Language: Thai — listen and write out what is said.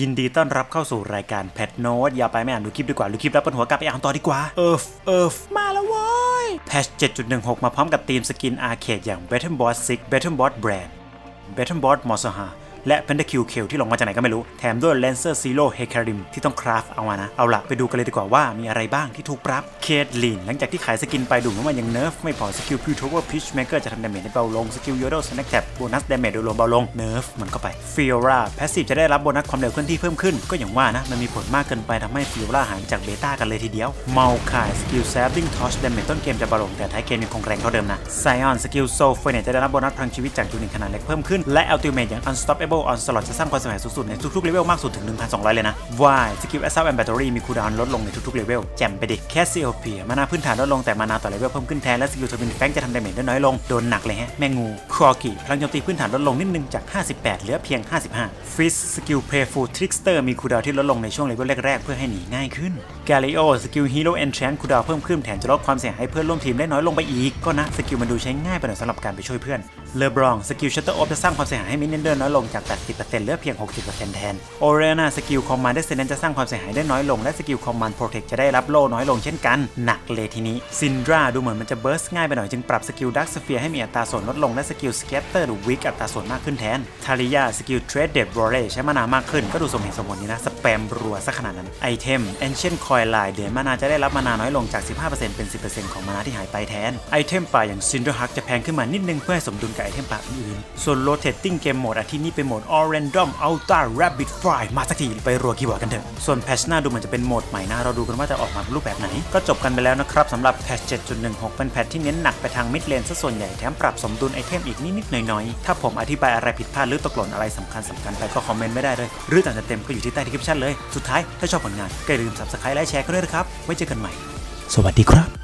ยินดีต้อนรับเข้าสู่รายการแพทโนตอย่าไปไม่อ่านดูคลิปดีกว่าดูคลิปแล้วปวดหัวกลับไปอ่านต่อดีกว่า เอิฟเอิฟมาแล้วเว้ยแพช7.16 มาพร้อมกับทีมสกินอาร์เคดอย่าง Battle Boss 6 Battle Boss Brand Battle Boss m o s h a และ Pentakill k i l ที่ลงมาจากไหนก็ไม่รู้ แถมด้วย Lancer Zero Hecarim ที่ต้องคราฟเอามานะ เอาละไปดูกันเลยดีกว่าว่ามีอะไรบ้างที่ถูกปรับเคดลีนหลังจากที่ขายสกินไปดูเหมือนว่ายังเนิร์ฟไม่พอสกิลพิวทเวอร์พิชเมเกอร์จะทำดาเมจได้เบาลงสกิลโยโดสแน็คแท็บโบนัสดาเมจโดยรวมเบาลงเนิร์ฟมันเข้าไปฟิโอราแพสซีฟจะได้รับโบนัสความเร็วเคลื่อนที่เพิ่มขึ้น ก็อย่างว่านะมันมีผลมากเกินไปทำให้ฟิโอราหายจากเบต้ากันเลยทีเดียวเมาคายสกิลแซฟดิ้งทอชดาเมจต้นเกมจะเบาลงแต่ท้ายเกมยังคงแรงเท่าเดิมนะไซออนสกิลโซเฟเนจะได้รับโบนัสพลังชีวิตจากยูนิตขนาดเล็กเพิ่มขึ้นและอัลติเมทอย่าง unstoppable onslaught จะสร้างความเสียหายสูงสุดในทุกๆเลเวลมากสุดถึง 1,200 เลยนะ Y สกิล Assault and Battery มีคูลดาวน์ลดลงในทุกๆเลเวลแจ่มไปดิ Cassiopeia มานาพื้นฐานลดลงแต่มานาต่อเลเวลเพิ่มขึ้นแทนและสกิลทวินแฟงจะทำดาเมจได้น้อยลงโดนหนักเลยฮะแม่งูครอกิพลังโจมตีพื้นฐานลดลงนิดนึงจาก 58 เหลือเพียง 55 Fizz สกิล Playful Trickster มีคูลดาวน์ที่ลดลงในช่วงเลเวลแรกๆเพื่อให้หนีง่ายขึ้น Galio สกิล Hero Enchant คูลดาวน์เพิ่มขึ้นแถมจะลดความเสียหายให้เพื่อนร่วมทีมได้น้อยลงไปอีกก็นะสกิลมันดูใช้ง่ายไปหน่อยสำหรับการไปช่วยเพื่อน LeBron สกิล Shutter Off จะสร้างความเสียหายให้มินเนอร์น้อยลงจาก 80%เหลือเพียง 60%แทน Oriana สกิล Command Descendant จะสร้างความเสียหายได้น้อยลงและสกิล Command Protect จะได้รับโล่น้อยลงเช่นกันหนักเลยทีนี้ Syndra ดูเหมือนมันจะเบิร์สง่ายไปหน่อยจึงปรับสกิล Dark Sphere ให้มีอัตราส่วนลดลงและสกิล Scatter หรือ Weak อัตราส่วนมากขึ้นแทน Talia สกิล Trade Depth Roller ใช้มานามากขึ้นก็ดูสมเหตุสมผลนี้นะสแปมรัวซะขนาดนั้นไอเทม Ancient Coil Line เดือนมานาจะได้รับมานาน้อยลงจาก 15%เป็น 10%ของมานาที่หายไปแทนไอเทมป่าอย่าง Cinder Hug จะแพงขึ้นมานิดนึงเพื่อให้สมดุลกับไอเทมป่าอื่นส่วน Rotating Game Mode อาทิตย์นี้เป็นโหมด All Random Ultra Rapid Fire มาสักทีไปรัวคีย์บอร์ดกันเถอะ ส่วนแพชหน้าดูเหมือนจะเป็นโหมดใหม่นะ เราดูกันว่าจะออกมารูปแบบไหน ก็จบกันไปแล้วนะครับสำหรับแพช7.16 เป็นแพทที่เน้นหนักไปทางมิดเลนซะส่วนใหญ่แถมปรับสมดุลไอเทมอีกนิดๆหน่อยๆ ถ้าผมอธิบายอะไรผิดพลาดหรือตกหล่นอะไรสำคัญสำคัญไปก็คอมเมนต์ไม่ได้เลย หรือต่างจะเต็มก็อยู่ที่ใต้ดีคริปชั่นเลย สุดท้ายถ้าชอบผลงานก็อย่าลืม subscribe และแชร์กันด้วยนะครับไว้เจอกันใหม่ สวัสดีครับ